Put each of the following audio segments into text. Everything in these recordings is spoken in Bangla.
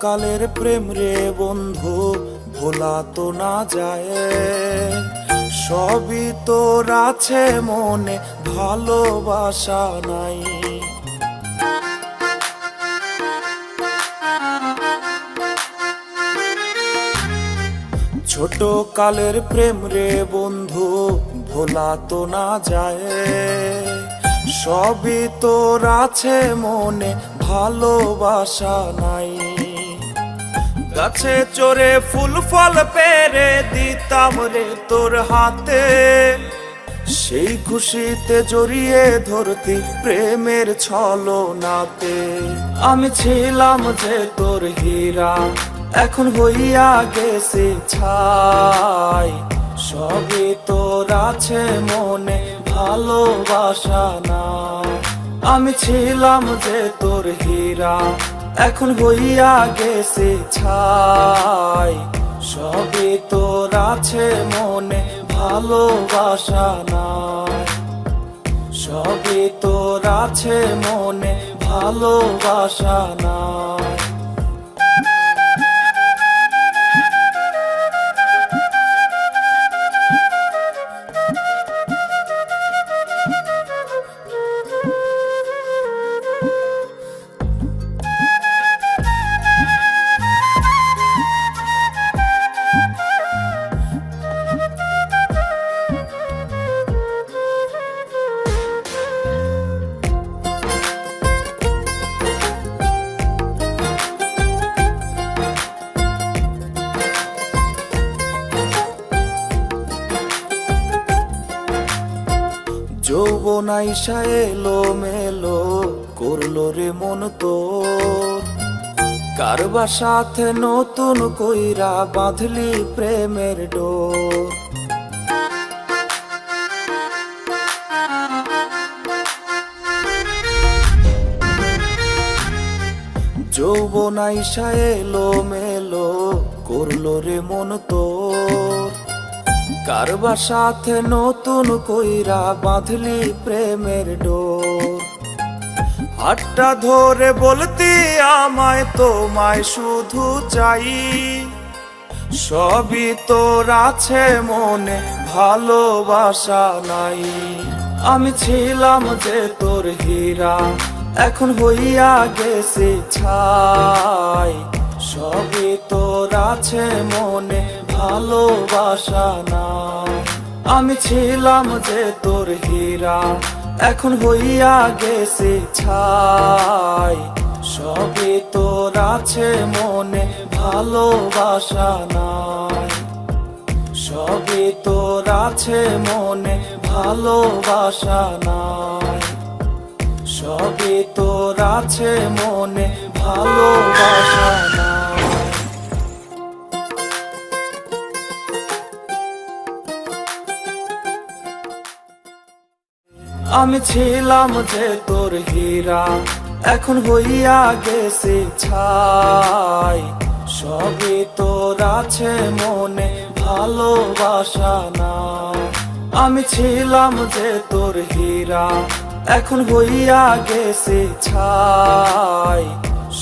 কালের প্রেম রে বন্ধু, ভোলা তো না যায়। সবই তোর আছে মনে, ভালোবাসা নাই। ছোট কালের প্রেম রে বন্ধু, ভোলা তো না যায়। সবই তোর আছে মনে ভালোবাসা নাই। গাছে চড়ে ফুল ফল পেরে দিতাম রে তোর হাতে। সেই খুশিতে জড়িয়ে ধরতি প্রেমের ছলনাতে। আমি ছিলাম যে তোর হীরা, এখন হইয়া গেছে ছাই। সবই তোর আছে মনে, ভালোবাসা না আমি ছিলাম যে তোর হীরা, এখন হইয়া গেছে ছাই। সবই তোর আছে মনে, ভালোবাসা নাই। সবই তোর আছে মনে, ভালোবাসা না যৌবন আইসা এলো মেলো করল রে মন তোর কারবার সাথে নতুন কইরা বাঁধলি প্রেমের ডোর। যৌবন আইসা এলো মেলো করল রে মন তোর কারবার সাথে নতুন কইরা বাঁধলি প্রেমের ডোর। হাতটা ধরে বলতি আমায়, তোমায় শুধু চাই। সবই তোর আছে মনে, ভালোবাসা নাই। আমি ছিলাম যে তোর হীরা, এখন হইয়া গেছে ছাই। সবই তোর আছে মনে ভালোবাসা না। আমি ছিলাম যে তোর হীরা, এখন হইয়া গেছে ছাই। সবই তোর আছে মনে, ভালোবাসা নাই। সবই তোর আছে মনে, ভালোবাসা নাই। সবই তোর আছে মনে আমি ছিলাম যে তোর হীরা, এখন হইয়া গেছে ছাই। সবই তোর আছে মনে, ভালোবাসা না আমি ছিলাম যে তোর হীরা, এখন হইয়া গেছে ছাই।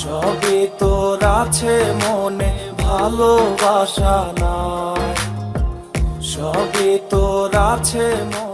সবই তোর আছে মনে, ভালোবাসা না সবই তোর আছে মনে।